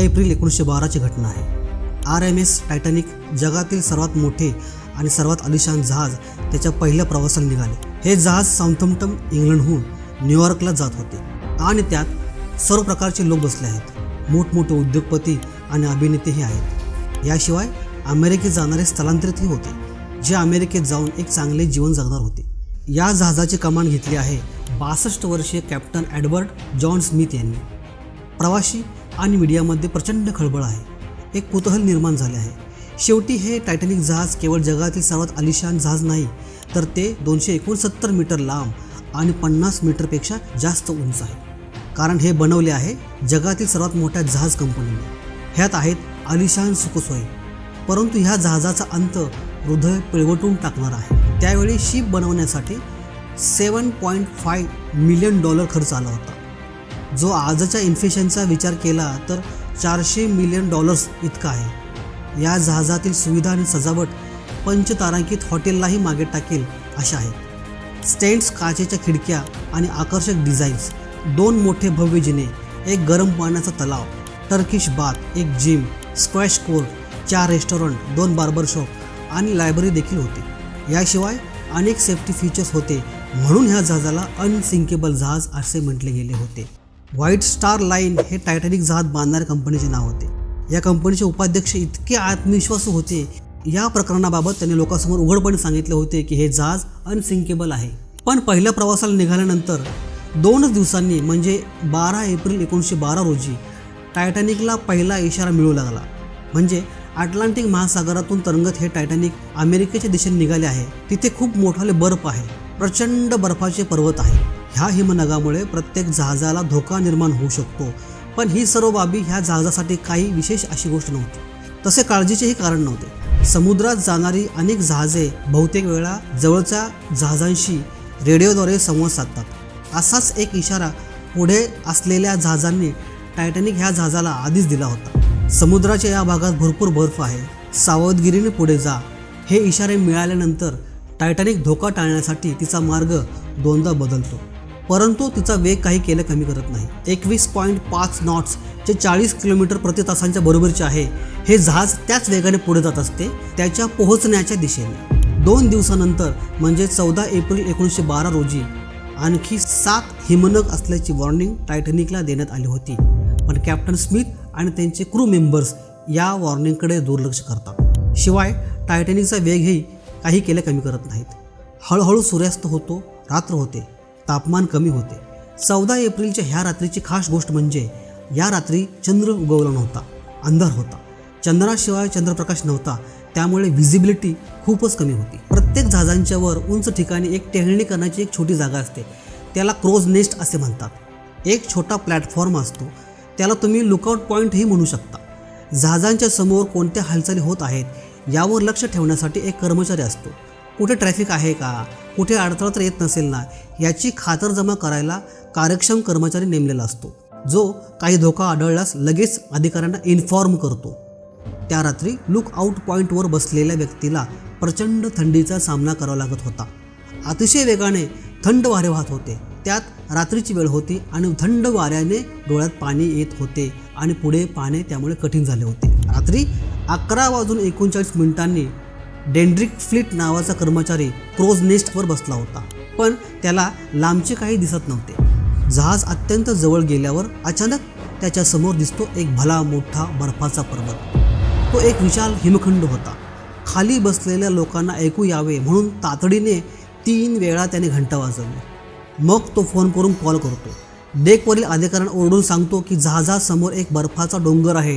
April एकोणीसशे बाराची घटना आहे. आर एम एस टायटॅनिक जगातील सर्वात मोठे आणि सर्वात अलिशान जहाज त्याच्या पहिल्या प्रवासाला निघाले. हे जहाज साऊथम्प्टन इंग्लंडहून न्यूयॉर्कला जात होते आणि त्यात सर्व प्रकारचे लोक बसले आहेत. मोठमोठे उद्योगपती आणि अभिनेतेही आहेत. याशिवाय अमेरिकेत जाणारे स्थलांतरितही होते जे अमेरिकेत जाऊन एक चांगले जीवन जगणार होते. या जहाजाची कमान घेतली आहे बासष्ट वर्षीय कॅप्टन ॲडवर्ड जॉन स्मिथ यांनी. प्रवासी आणि मीडियामध्ये प्रचंड खळबळ आहे. एक कुतूहल निर्माण झाले आहे. शेवटी हे टायटॅनिक जहाज केवळ जगातील सर्वात आलिशान जहाज नाही तर ते दोनशे एकोणसत्तर मीटर लांब आणि पन्नास मीटरपेक्षा जास्त उंच आहे. कारण हे बनवले आहे जगातील सर्वात मोठ्या जहाज कंपनीने. ह्यात आहेत आलिशान सुखसोय. परंतु ह्या जहाजाचा अंत हृदय पिळवटून टाकणार आहे. त्यावेळी शिप बनवण्यासाठी seven point five million dollar खर्च आला होता. जो आजच्या इन्फ्लेशनचा विचार केला तर चारशे मिलियन डॉलर्स इतका आहे. या जहाजातील सुविधा आणि सजावट पंचतारांकित हॉटेललाही मागे टाकेल अशा आहेत. स्टेंट्स काचेच्या खिडक्या आणि आकर्षक डिझाईन्स दोन मोठे भव्य जिने एक गरम पाण्याचा तलाव टर्किश बाथ एक जिम स्क्वॅश कोर्ट चार रेस्टॉरंट दोन बार्बरशॉप आणि लायब्ररी देखील होती. याशिवाय अनेक सेफ्टी फीचर्स होते म्हणून ह्या जहाजाला अनसिंकेबल जहाज असे म्हटले गेले होते. व्हाईट स्टार लाईन हे टायटॅनिक जहाज बांधणाऱ्या कंपनीचे नाव होते. या कंपनीचे उपाध्यक्ष इतके आत्मविश्वासू होते या प्रकरणाबाबत त्यांनी लोकांसमोर उघडपणे सांगितले होते की हे जहाज अनसिंकेबल आहे. पण पहिल्या प्रवासाला निघाल्यानंतर दोनच दिवसांनी म्हणजे बारा एप्रिल एकोणीसशे बारा रोजी टायटॅनिकला पहिला इशारा मिळू लागला. म्हणजे अटलांटिक महासागरातून तरंगत हे टायटॅनिक अमेरिकेच्या दिशेने निघाले आहे. तिथे खूप मोठाले बर्फ आहे. प्रचंड बर्फाचे पर्वत आहे. ह्या हिमनगामुळे प्रत्येक जहाजाला धोका निर्माण होऊ शकतो. पण ही सर्व बाबी ह्या जहाजासाठी काही विशेष अशी गोष्ट नव्हती. तसे काळजीचेही कारण नव्हते. समुद्रात जाणारी अनेक जहाजे बहुतेक वेळा जवळच्या जहाजांशी रेडिओद्वारे संवाद साधतात. असाच एक इशारा पुढे असलेल्या जहाजांनी टायटॅनिक ह्या जहाजाला आधीच दिला होता. समुद्राच्या या भागात भरपूर बर्फ आहे. सावधगिरीने पुढे जा. हे इशारे मिळाल्यानंतर टायटॅनिक धोका टाळण्यासाठी तिचा मार्ग दोनदा बदलतो. परंतु तिचा वेग काही केलं कमी करत नाही. एकवीस पॉईंट पाच नॉट्स जे चाळीस किलोमीटर प्रति तासांच्या बरोबरचे आहे हे जहाज त्याच वेगाने पुढे जात असते त्याच्या पोहोचण्याच्या दिशेने. दोन दिवसानंतर म्हणजे चौदा एप्रिल एकोणीसशे बारा रोजी आणखी सात हिमनग असल्याची वॉर्निंग टायटॅनिकला देण्यात आली होती. पण कॅप्टन स्मिथ आणि त्यांचे क्रू मेंबर्स या वॉर्निंगकडे दुर्लक्ष करतात. शिवाय टायटॅनिकचा वेगही काही केले कमी करत नाहीत. हळूहळू सूर्यास्त होतो रात्र होते. तापमान कमी होते. चौदा एप्रिलच्या ह्या रात्रीची खास गोष्ट म्हणजे या रात्री चंद्र उगवला नव्हता अंधार होता. चंद्राशिवाय चंद्रप्रकाश नव्हता त्यामुळे व्हिजिबिलिटी खूपच कमी होती. प्रत्येक जहाजांच्या वर उंच ठिकाणी एक टेहळणी करण्याची एक छोटी जागा असते. त्याला क्रोज नेस्ट असे म्हणतात. एक छोटा प्लॅटफॉर्म असतो. त्याला तुम्ही लुकआउट पॉईंटही म्हणू शकता. जहाजांच्या समोर कोणत्या हालचाली होत आहेत यावर लक्ष ठेवण्यासाठी एक कर्मचारी असतो. कुठे ट्रॅफिक आहे का? कुठे अडथळा तर येत नसेल ना याची खातरजमा करायला कार्यक्षम कर्मचारी नेमलेला असतो. जो काही धोका आढळल्यास लगेच अधिकाऱ्यांना इन्फॉर्म करतो. त्या रात्री लुक आऊट पॉईंटवर बसलेल्या व्यक्तीला प्रचंड थंडीचा सामना करावा लागत होता. अतिशय वेगाने थंड वारे वाहत होते. त्यात रात्रीची वेळ होती आणि थंड वाऱ्याने डोळ्यात पाणी येत होते आणि पुढे पाहणे त्यामुळे कठीण झाले होते. रात्री अकरा वाजून एकोणचाळीस मिनिटांनी डेंड्रिक फ्लिट नावाचा कर्मचारी क्रोज नेस्टवर बसला होता. पण त्याला लांबचे काही दिसत नव्हते. जहाज अत्यंत जवळ गेल्यावर अचानक त्याच्यासमोर दिसतो एक भला मोठा बर्फाचा पर्वत. तो एक विशाल हिमखंड होता. खाली बसलेल्या लोकांना ऐकू यावे म्हणून तातडीने तीन वेळा त्याने घंटा वाजवली. मग तो फोन करून कॉल करतो. डेकवरील अधिकाऱ्यांना ओरडून सांगतो की जहाजासमोर एक बर्फाचा डोंगर आहे.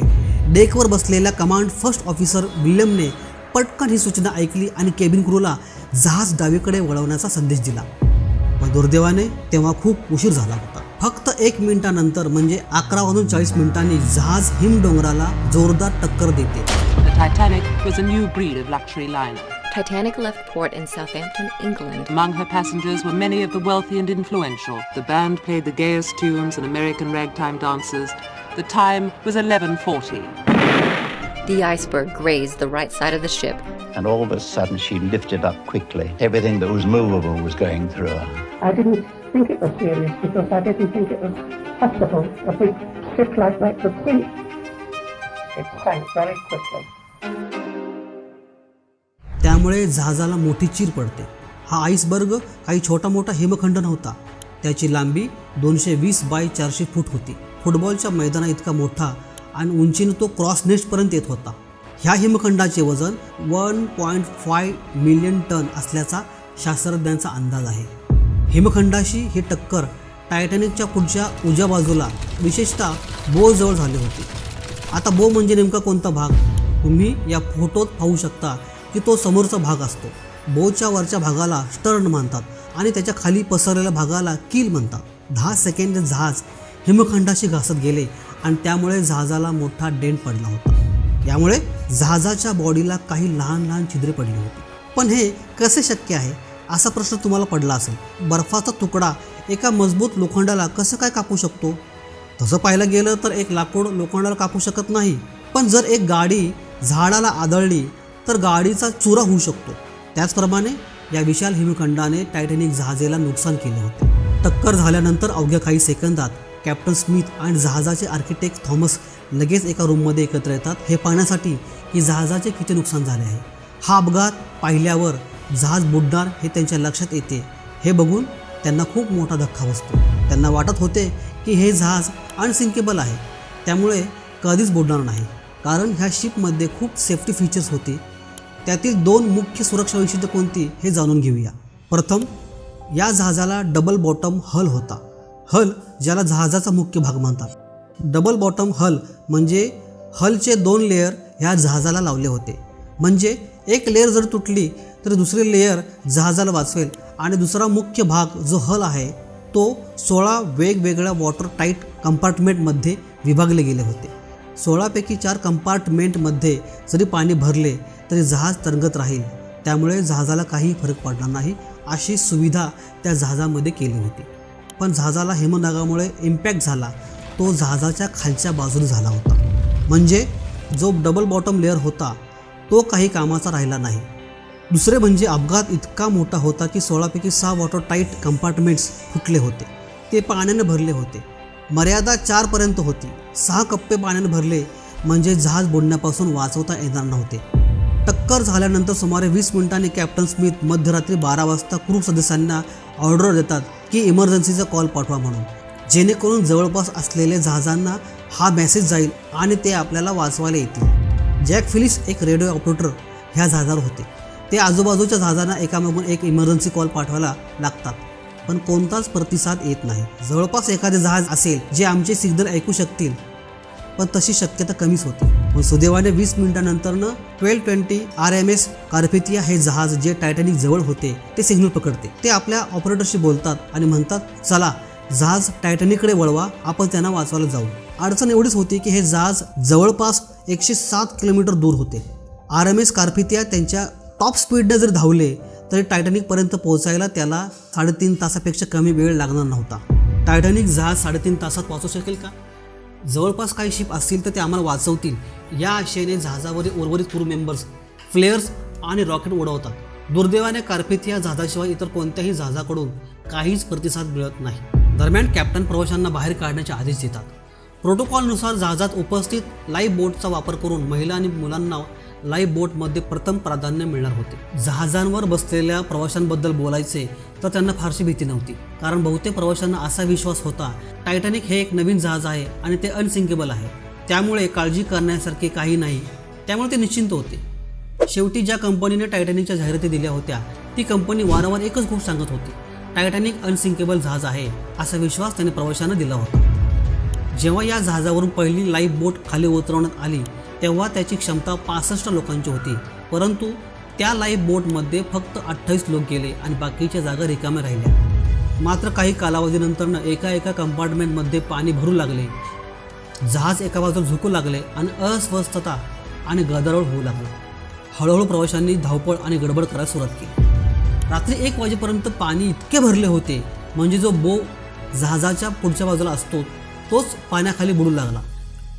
डेकवर बसलेल्या कमांड फर्स्ट ऑफिसर विल्यमने पटकन ही सूचना ऐकली आणि केबिन क्रूला जहाज डावीकडे वळवण्याचा संदेश दिला पण दुर्दैवाने तेव्हा खूप उशीर झाला होता फक्त एक मिनिटानंतर म्हणजे अकरा वाजून चाळीस मिनिटांनी जहाज हिमडोंगराला जोरदार टक्कर देते The Titanic was a new breed of luxury liner. Titanic left port in Southampton, England. Among her passengers were many of the wealthy and influential. The band played the gayest tunes and American ragtime dances. The time was 11:40. The iceberg grazed the right side of the ship. and all of a sudden she lifted up quickly. Everything that was movable was going through her. I didn't think it was serious because I didn't think it was possible a big ship like that could sink. it sank very quickly. त्यामुळे जहाजाला मोठी चीर पडते हा iceberg काही छोटा मोठा हिमखंड नव्हता त्याची लांबी दोनशे वीस बाय चारशे फूट होती फुटबॉलच्या मैदाना इतका मोठा आणि उंचीने तो क्रॉस नेस्टपर्यंत येत होता. ह्या हिमखंडाचे वजन one point five million ton असल्याचा शास्त्रज्ञांचा अंदाज आहे. हिमखंडाशी ही टक्कर टायटॅनिकच्या पुढच्या उजव्या बाजूला विशेषतः बोजवळ झाले होते. आता बो म्हणजे नेमका कोणता भाग? तुम्ही या फोटोत पाहू शकता की तो समोरचा भाग असतो. बोच्या वरच्या भागाला स्टर्न म्हणतात आणि त्याच्याखाली पसरलेल्या भागाला कील म्हणतात. दहा सेकंद जहाज हिमखंडाशी घासत गेले आणि त्यामुळे जहाजाला मोठा डेंट पडला होता. यामुळे जहाजाच्या बॉडीला काही लहान लहान छिद्रे पडली होती. पण हे कसे शक्य आहे? असा प्रश्न तुम्हाला पडला असेल. बर्फाचा तुकडा एका मजबूत लोखंडाला कसं काय कापू शकतो? तसं पाहायला गेलं तर एक लाकूड लोखंडाला कापू शकत नाही. पण जर एक गाडी झाडाला आदळली तर गाडीचा चुरा होऊ शकतो. त्याचप्रमाणे या विशाल हिमखंडाने टायटॅनिक जहाजेला नुकसान केले होते. टक्कर झाल्यानंतर अवघ्या काही सेकंदात कॅप्टन स्मिथ आणि जहाजाचे आर्किटेक्ट थॉमस लगेच एका रूममध्ये एकत्र येतात. हे पाहण्यासाठी की जहाजाचे किती नुकसान झाले आहे. हा अपघात पाहिल्यावर जहाज बुडणार हे त्यांच्या लक्षात येते. हे बघून त्यांना खूप मोठा धक्का बसतो. त्यांना वाटत होते की हे जहाज अनसिंकेबल आहे. त्यामुळे कधीच बुडणार नाही. कारण ह्या शिपमध्ये खूप सेफ्टी फीचर्स होती. त्यातील दोन मुख्य सुरक्षा वैशिष्ट्य कोणती हे जाणून घेऊया. प्रथम या जहाजाला डबल बॉटम हल होता. हल ज्याला जहाजाचा मुख्य भाग म्हणतात. डबल बॉटम हल म्हणजे हलचे दोन लेयर ह्या जहाजाला लावले होते. म्हणजे एक लेयर जर तुटली तर दुसरी लेयर जहाजाला वाचवेल. आणि दुसरा मुख्य भाग जो हल आहे तो सोळा वेगवेगळ्या वॉटर टाईट कंपार्टमेंटमध्ये विभागले गेले होते. सोळापैकी चार कंपार्टमेंटमध्ये जरी पाणी भरले तरी जहाज तरंगत राहील. त्यामुळे जहाजाला काही फरक पडणार नाही अशी सुविधा त्या जहाजामध्ये केली होती. पण जहाजाला हिमनगामुळे इम्पॅक्ट झाला. तो जहाजाच्या खालच्या बाजूने झाला होता. म्हणजे जो डबल बॉटम लेअर होता तो काही कामाचा राहिला नाही. दुसरे म्हणजे अपघात इतका मोठा होता की सोळापैकी सहा वॉटर टाईट कंपार्टमेंट्स फुटले होते. ते पाण्याने भरले होते. मर्यादा चारपर्यंत होती. सहा कप्पे पाण्याने भरले म्हणजे जहाज बुडण्यापासून वाचवता येणार नव्हते. टक्कर झाल्यानंतर सुमारे वीस मिनिटांनी कॅप्टन स्मिथ मध्यरात्री बारा वाजता क्रू सदस्यांना ऑर्डर देतात की इमर्जन्सीचा कॉल पाठवा म्हणून. जेणेकरून जवळपास असलेल्या जहाजांना हा मेसेज जाईल आणि ते आपल्याला वाचवायला येतील. जॅक फिलिस एक रेडिओ ऑपरेटर ह्या जहाजावर होते. ते आजूबाजूच्या जहाजांना एकामागून एक इमर्जन्सी कॉल पाठवायला लागतात. पण कोणताच प्रतिसाद येत नाही. जवळपास एखादे जहाज असेल जे आमचे सिग्नल ऐकू शकतील पण तशी शक्यता कमीच होती. पण सुदैवाने वीस मिनिटानंतरनं twelve twenty R M S Carpathia हे जहाज जे टायटॅनिक जवळ होते ते सिग्नल पकडते. ते आपल्या ऑपरेटरशी बोलतात आणि म्हणतात चला जहाज टायटॅनिककडे वळवा आपण त्यांना वाचवायला जाऊ. अडचण एवढीच होती की हे जहाज जवळपास एकशे सात किलोमीटर दूर होते. आर एम एस कार्फितिया त्यांच्या टॉप स्पीडने जर धावले तरी टायटॅनिकपर्यंत पोहोचायला त्याला साडेतीन तासापेक्षा कमी वेळ लागणार नव्हता. टायटॅनिक जहाज साडेतीन तासात पोहोचू शकेल का? जवळपास काही शिप असतील तर ते आम्हाला वाचवतील. या आशेने जहाजावरील उर्वरित क्रू मेंबर्स फ्लेअर्स आणि रॉकेट उडवतात. दुर्दैवाने कार्पेथिया जहाजाशिवाय इतर कोणत्याही जहाजाकडून काहीच प्रतिसाद मिळत नाही. दरम्यान कॅप्टन प्रवाशांना बाहेर काढण्याचे आदेश देतात. प्रोटोकॉलनुसार जहाजात उपस्थित लाईफ बोटचा वापर करून महिला आणि मुलांना लाईफ बोटमध्ये प्रथम प्राधान्य मिळणार होते. जहाजांवर बसलेल्या प्रवाशांबद्दल बोलायचे तर त्यांना फारशी भीती नव्हती. कारण बहुतेक प्रवाशांना असा विश्वास होता टायटॅनिक हे एक नवीन जहाज आहे आणि ते अनसिंकेबल आहे. त्यामुळे काळजी करण्यासारखे काही नाही. त्यामुळे ते निश्चिंत होते. शेवटी ज्या कंपनीने टायटॅनिकच्या जाहिराती दिल्या होत्या ती कंपनी वारंवार एकच गोष्ट सांगत होती टायटॅनिक अनसिंकेबल जहाज आहे असा विश्वास त्याने प्रवाशांना दिला होता. जेव्हा या जहाजावरून पहिली लाईफ बोट खाली उतरवण्यात आली तेव्हा त्याची क्षमता पासष्ट लोकांची होती. परंतु त्या लाईव्ह बोटमध्ये फक्त अठ्ठावीस लोक गेले आणि बाकीच्या जागा रिकाम्या राहिल्या. मात्र काही कालावधीनंतरनं एका एका कंपार्टमेंटमध्ये पाणी भरू लागले. जहाज एका बाजूला झुकू लागले आणि अस्वस्थता आणि गदारोळ होऊ लागला. हळूहळू प्रवाशांनी धावपळ आणि गडबड करायला सुरुवात केली. रात्री एक वाजेपर्यंत पाणी इतके भरले होते. म्हणजे जो बो जहाजाच्या पुढच्या बाजूला असतो तोच पाण्याखाली बुडू लागला.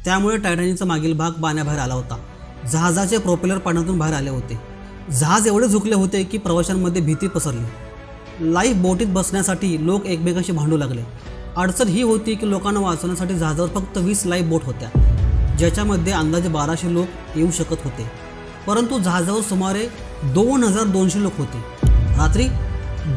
त्यामुळे टायटॅनिकचा मागील भाग पाण्याबाहेर आला होता. जहाजाचे प्रोपेलर पाण्यातून बाहेर आले होते. जहाज एवढे झुकले होते की प्रवाशांमध्ये भीती पसरली. लाईव्ह बोटीत बसण्यासाठी लोक एकमेकांशी भांडू लागले. अडचण ही होती की लोकांना वाचवण्यासाठी जहाजावर फक्त वीस लाईफ बोट होत्या ज्याच्यामध्ये अंदाजे बाराशे लोक येऊ शकत होते. परंतु जहाजावर सुमारे दोन हजार दोनशे लोक होते. रात्री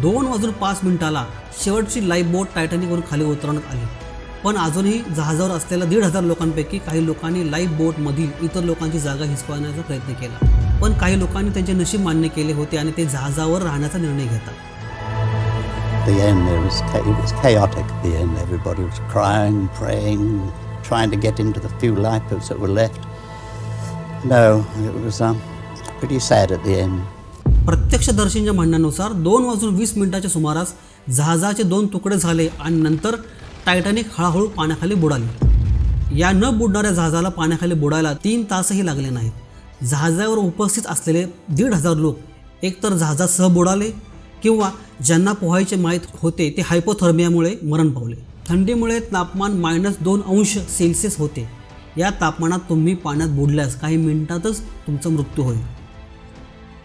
दोन वाजून पाच मिनिटाला शेवटची लाईफ बोट टायटॅनिकवरून खाली उतरवण्यात आली. पण अजूनही जहाजावर असलेल्या दीड हजार लोकांपैकी काही लोकांनी लाईफ बोटमधील इतर लोकांची जागा हिसकावण्याचा प्रयत्न केला पण काही लोकांनी त्यांचे नशीब मान्य केले होते आणि ते जहाजावर राहण्याचा निर्णय घेतात the end, there was it was chaotic. At the end, everybody was crying, praying, trying to get into the few lifeboats that were left. No, it was um, pretty sad at the end. प्रत्यक्षदर्शींच्या म्हणण्यानुसार दोन वाजून वीस मिनिटाच्या सुमारास जहाजाचे दोन तुकडे झाले आणि नंतर टायटॅनिक हळूहळू पाण्याखाली बुडाली. या न बुडणाऱ्या जहाजाला पाण्याखाली बुडायला तीन तासही लागले नाहीत. जहाजावर उपस्थित असलेले दीड हजार लोक एकतर जहाजासह बुडाले किंवा ज्यांना पोहायचे माहीत होते ते हायपोथर्मियामुळे मरण पावले. थंडीमुळे तापमान मायनस दोन अंश सेल्सिअस होते. या तापमानात तुम्ही पाण्यात बुडल्यास काही मिनिटातच तुमचा मृत्यू होईल.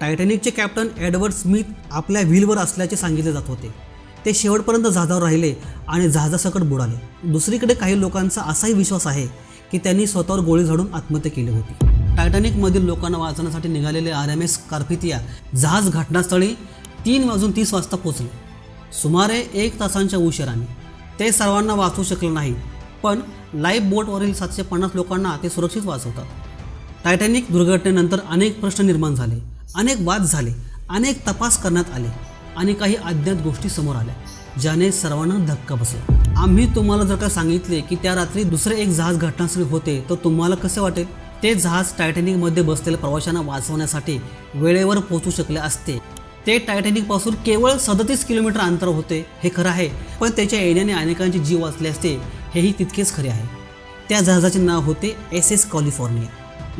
टायटॅनिकचे कॅप्टन एडवर्ड स्मिथ आपल्या व्हीलवर असल्याचे सांगितले जात होते. ते शेवटपर्यंत जहाजावर राहिले आणि जहाजासकट बुडाले. दुसरीकडे काही लोकांचा असाही विश्वास आहे की त्यांनी स्वतःवर गोळी झाडून आत्महत्या केली होती. टायटॅनिकमधील लोकांना वाचवण्यासाठी निघालेले आर एम एस कार्पितिया जहाज घटनास्थळी तीन वाजून तीस वाजता पोचले सुमारे एक तासांच्या उशिराने. ते सर्वांना वाचवू शकले नाही पण लाईफ बोटवरील सातशे पन्नास लोकांना ते सुरक्षित वाचवतात. टायटॅनिक दुर्घटनेनंतर अनेक प्रश्न निर्माण झाले अनेक वाद झाले अनेक तपास करण्यात आले. आणि काही अज्ञात गोष्टी समोर आल्या ज्याने सर्वांना धक्का बसला. आम्ही तुम्हाला जर का सांगितले की त्या रात्री दुसरे एक जहाज घटनास्थळी होते तर तुम्हाला कसे वाटेल? ते जहाज टायटॅनिकमध्ये बसलेल्या प्रवाशांना वाचवण्यासाठी वेळेवर पोहोचू शकले असते. ते टायटॅनिकपासून केवळ सदतीस किलोमीटर अंतर होते हे खरं आहे पण त्याच्या येण्याने अनेकांचे जीव वाचले असते हेही तितकेच खरे आहे. त्या जहाजाचे नाव होते एस एस कॅलिफोर्निया.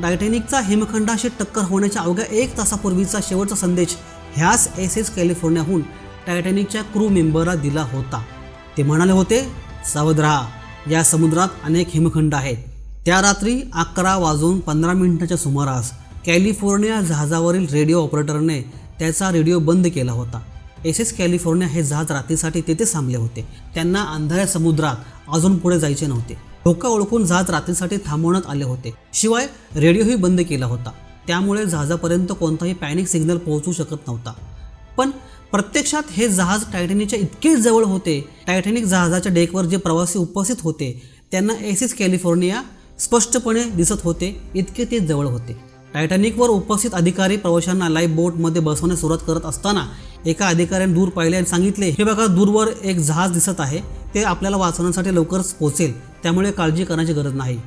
टायटॅनिकचा हिमखंडाशी टक्कर होण्याच्या अवघ्या एक तासापूर्वीचा शेवटचा संदेश ह्याच एस एस कॅलिफोर्नियाहून टायटॅनिकच्या क्रू मेंबरला दिला होता. ते म्हणाले होते सावध राहा या समुद्रात अनेक हिमखंड आहेत. त्या रात्री अकरा वाजून पंधरा मिनिटाच्या सुमारास कॅलिफोर्निया जहाजावरील रेडिओ ऑपरेटरने त्याचा रेडिओ बंद केला होता. एस एस कॅलिफोर्निया हे जहाज रात्रीसाठी तेथे थांबले होते. त्यांना अंधाऱ्या समुद्रात अजून पुढे जायचे नव्हते. धोका ओळखून जहाज रात्रीसाठी थांबवण्यात आले होते. शिवाय रेडिओही बंद केला होता. त्यामुळे जहाजापर्यंत कोणताही पॅनिक सिग्नल पोहोचू शकत नव्हता. पण प्रत्यक्षात हे जहाज टायटॅनिकच्या इतके जवळ होते टायटॅनिक जहाजाच्या डेकवर जे प्रवासी उपस्थित होते त्यांना एसिस कॅलिफोर्निया स्पष्टपणे दिसत होते इतके ते जवळ होते. टायटॅनिकवर उपस्थित अधिकारी प्रवाशांना लाईफ बोटमध्ये बसवण्यास सुरुवात करत असताना एका अधिकाऱ्याने दूर पाहिले आणि सांगितले हे बघा दूरवर एक जहाज दिसत आहे ते आपल्याला वाचवण्यासाठी लवकरच पोहोचेल त्यामुळे काळजी करण्याची गरज नाही.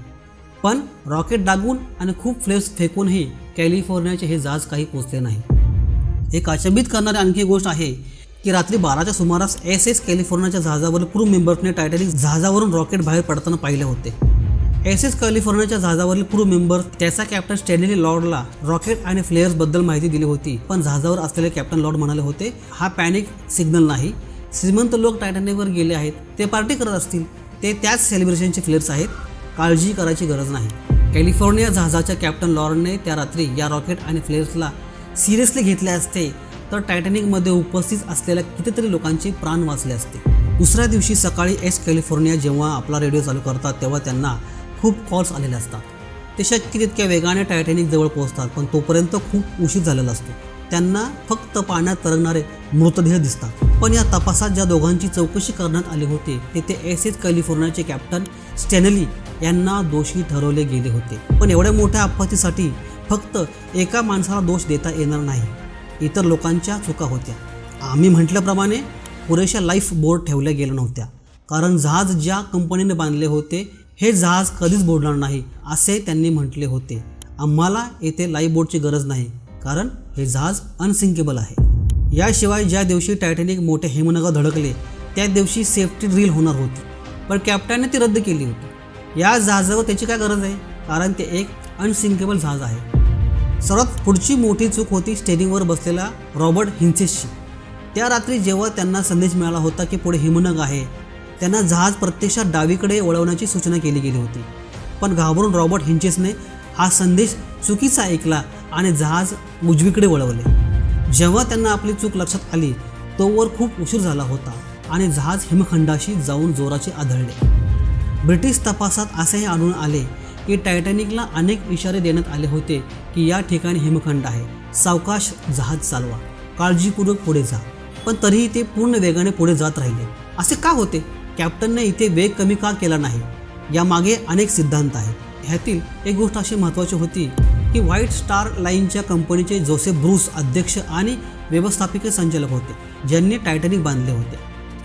पण रॉकेट दागून आणि खूप फ्लेम्स फेकूनही कॅलिफोर्नियाचे हे जहाज काही पोचले नाही. एक अचंबित करणारी आणखी गोष्ट आहे की रात्री बाराच्या सुमारास एस एस कॅलिफोर्नियाच्या जहाजावरील क्रू मेंबर्सने टायटॅनिक जहाजावरून रॉकेट बाहेर पडताना पाहिले होते. एस एस कॅलिफोर्नियाच्या जहाजावरील क्रू मेंबर त्याचा कॅप्टन स्टॅनली लॉर्डला रॉकेट आणि फ्लेअर्सबद्दल माहिती दिली होती पण जहाजावर असलेले कॅप्टन लॉर्ड म्हणाले होते हा पॅनिक सिग्नल नाही. श्रीमंत लोक टायटॅनिकवर गेले आहेत. ते पार्टी करत असतील. ते त्याच सेलिब्रेशनचे फ्लेअर्स आहेत. काळजी करायची गरज नाही. कॅलिफोर्निया जहाजाच्या कॅप्टन लॉरनने त्या रात्री या रॉकेट आणि फ्लेअर्सला सिरियसली घेतले असते तर टायटॅनिकमध्ये उपस्थित असलेल्या कितीतरी लोकांचे प्राण वाचले असते. दुसऱ्या दिवशी सकाळी एस कॅलिफोर्निया जेव्हा आपला रेडिओ चालू करतात तेव्हा त्यांना खूप कॉल्स आलेले असतात. ते शक्य तितक्या वेगाने टायटॅनिक जवळ पोहोचतात पण तोपर्यंत खूप उशीर झालेला असतो. त्यांना फक्त पाण्यात तरंगणारे मृतदेह दिसतात. पण या तपासात ज्या दोघांची चौकशी करण्यात आली होती तेथे एस एस कॅलिफोर्नियाचे कॅप्टन स्टॅनली यांना दोषी ठरवले गेले होते. पण एवढ्या मोठ्या आपत्तीसाठी फक्त एका माणसाला दोष देता येणार नाही. इतर लोकांच्या चुका होत्या. आम्ही म्हटल्याप्रमाणे पुरेशा लाईफ बोर्ड ठेवल्या गेल्या नव्हत्या. कारण जहाज ज्या कंपनीने बांधले होते हे जहाज कधीच बोडणार नाही असे त्यांनी म्हटले होते. आम्हाला येथे लाईफ बोर्डची गरज नाही कारण हे जहाज अनसिंकेबल आहे. याशिवाय ज्या दिवशी टायटॅनिक मोठे हिमनगर धडकले त्या दिवशी सेफ्टी ड्रिल होणार होती. पण कॅप्टनने ती रद्द केली होती. या जहाजावर त्याची काय गरज आहे? कारण ते एक अनसिंकेबल जहाज आहे. सर्वात पुढची मोठी चूक होती स्टेरिंगवर बसलेला रॉबर्ट हिन्सेसची. त्या रात्री जेव्हा त्यांना संदेश मिळाला होता की पुढे हिमनग आहे त्यांना जहाज प्रत्यक्षात डावीकडे वळवण्याची सूचना केली गेली होती. पण घाबरून रॉबर्ट हिंचेसने हा संदेश चुकीचा ऐकला आणि जहाज उजवीकडे वळवले. जेव्हा त्यांना आपली चूक लक्षात आली तोवर खूप उशीर झाला होता आणि जहाज हिमखंडाशी जाऊन जोराचे आदळले. ब्रिटिश तपासात असेही आढळून आले की टायटॅनिकला अनेक इशारे देण्यात आले होते की या ठिकाणी हिमखंड आहे. सावकाश जहाज चालवा काळजीपूर्वक पुढे जा. पण तरीही ते पूर्ण वेगाने पुढे जात राहिले. असे का होते? कॅप्टनने इथे वेग कमी का केला नाही? यामागे अनेक सिद्धांत आहेत. ह्यातील एक गोष्ट अशी महत्त्वाची होती की व्हाईट स्टार लाईनच्या कंपनीचे जोसेफ ब्रूस अध्यक्ष आणि व्यवस्थापकीय संचालक होते ज्यांनी टायटॅनिक बांधले होते.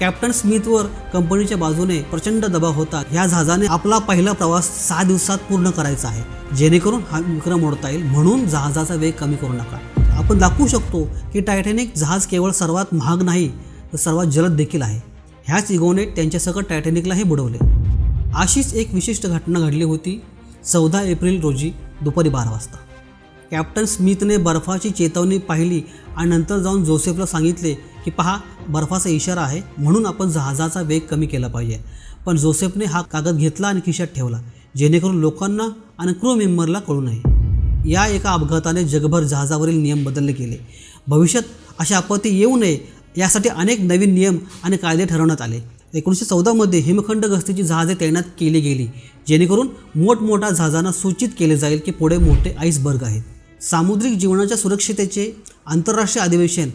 कॅप्टन स्मिथवर कंपनीच्या बाजूने प्रचंड दबाव होता. ह्या जहाजाने आपला पहिला प्रवास सहा दिवसात पूर्ण करायचा आहे. जेणेकरून हा विक्रम मोडता येईल. म्हणून जहाजाचा वेग कमी करू नका. आपण दाखवू शकतो की टायटॅनिक जहाज केवळ सर्वात महाग नाही तर सर्वात जलद देखील आहे. ह्याच इगोने त्यांच्यासकट टायटॅनिकलाही बुडवले. अशीच एक विशिष्ट घटना घडली होती चौदा एप्रिल रोजी. दुपारी बारा वाजता. कॅप्टन स्मिथने बर्फाची चेतावणी पाहिली आणि नंतर जाऊन जोसेफला सांगितले की पहा बर्फाचा इशारा आहे म्हणून आपण जहाजाचा वेग कमी केला पाहिजे. पण जोसेफने हा कागद घेतला आणि खिशात ठेवला जेणेकरून लोकांना आणि क्रू मेंबरला कळू नये. या एका अपघाताने जगभर जहाजावरील नियम बदलले गेले. भविष्यात अशा आपत्ती येऊ नये यासाठी अनेक नवीन नियम आणि कायदे ठरवण्यात आले. एकोणीसशे चौदामध्ये हिमखंड गस्तीची जहाजे तैनात केली गेली. जेणेकरून मोठमोठ्या जहाजांना सूचित केले जाईल की पुढे मोठे आईसबर्ग आहेत. सामुद्रिक जीवनाच्या सुरक्षितेचे आंतरराष्ट्रीय अधिवेशन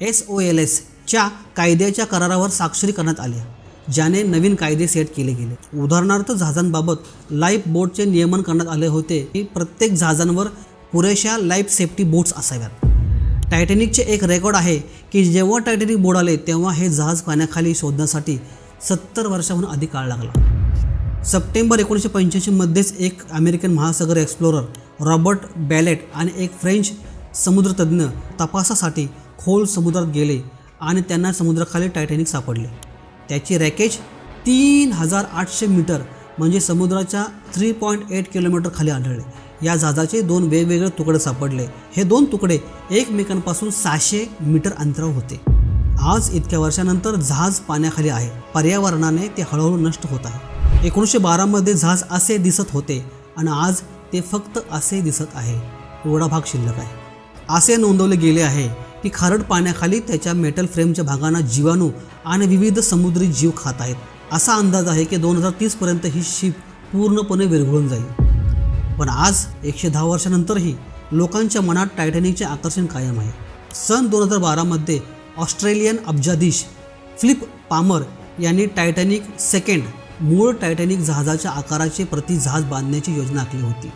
एस ओ एल एसच्या कायद्याच्या करारावर स्वाक्षरी करण्यात आल्या ज्याने नवीन कायदे सेट केले गेले. उदाहरणार्थ जहाजांबाबत लाईफ बोटचे नियमन करण्यात आले होते. की प्रत्येक जहाजांवर पुरेशा लाईफ सेफ्टी बोट्स असाव्यात. टायटॅनिकचे एक रेकॉर्ड आहे की जेव्हा टायटॅनिक बुडाले तेव्हा हे जहाज पाण्याखाली शोधण्यासाठी सत्तर वर्षाहून अधिक काळ लागला. सप्टेंबर एकोणीसशे पंच्याऐंशीमध्येच एक अमेरिकन महासागर एक्सप्लोरर रॉबर्ट बॅलेट आणि एक फ्रेंच समुद्रतज्ज्ञ तपासासाठी खोल समुद्रात गेले आणि त्यांना समुद्राखाली टायटॅनिक सापडले. त्याची रॅकेज तीन हजार आठशे मीटर म्हणजे समुद्राच्या थ्री पॉईंट एट किलोमीटर खाली आढळले. या जहाजाचे दोन वेगवेगळे तुकडे सापडले. हे दोन तुकडे एकमेकांपासून सहाशे मीटर अंतरावर होते. आज इतक्या वर्षानंतर जहाज पाण्याखाली आहे. पर्यावरणाने ते हळूहळू नष्ट होत आहे. एकोणीसशे बारामध्ये जहाज असे दिसत होते आणि आज ते फक्त असे दिसत आहे. एवढा भाग शिल्लक आहे. असे नोंदवले गेले आहे की खारट पाण्याखाली त्याच्या मेटल फ्रेमच्या भागांना जीवाणू आणि विविध समुद्री जीव खात आहेत. असा अंदाज आहे की दोन हजार तीसपर्यंत ही शिप पूर्णपणे विरघळून जाईल. पण आज एकशे दहा वर्षानंतरही लोकांच्या मनात टायटॅनिकचे आकर्षण कायम आहे. सन दोन हजार बारामध्ये ऑस्ट्रेलियन अब्जाधीश फ्लिप पामर यांनी टायटॅनिक सेकंड मूळ टायटॅनिक जहाजाच्या आकाराचे प्रति जहाज बांधण्याची योजना आखली होती.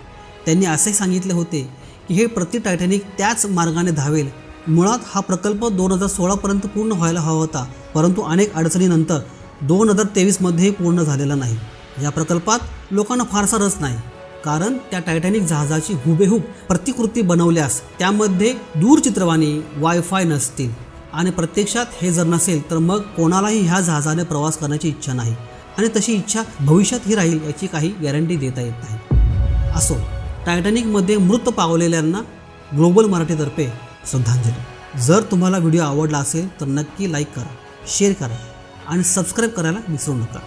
त्यांनी असे सांगितले होते की हे प्रति टायटॅनिक त्याच मार्गाने धावेल. मुळात हा प्रकल्प दोन हजार सोळापर्यंत पूर्ण व्हायला हवा होता परंतु अनेक अडचणीनंतर दोन हजार तेवीसमध्येही पूर्ण झालेला नाही. या प्रकल्पात लोकांना फारसा रस नाही कारण त्या टायटॅनिक जहाजाची हुबेहूब प्रतिकृती बनवल्यास त्यामध्ये दूरचित्रवाणी वायफाय नसतील. आणि प्रत्यक्षात हे जर नसेल तर मग कोणालाही ह्या जहाजाने प्रवास करण्याची इच्छा नाही. आणि तशी इच्छा भविष्यातही राहील याची काही गॅरंटी देता येत नाही. असो टायटॅनिकमध्ये मृत पावलेल्यांना ग्लोबल मराठीतर्फे श्रद्धांजली. जर तुम्हाला व्हिडिओ आवडला असेल तर नक्की लाईक करा शेअर करा आणि सबस्क्राईब करायला विसरू नका.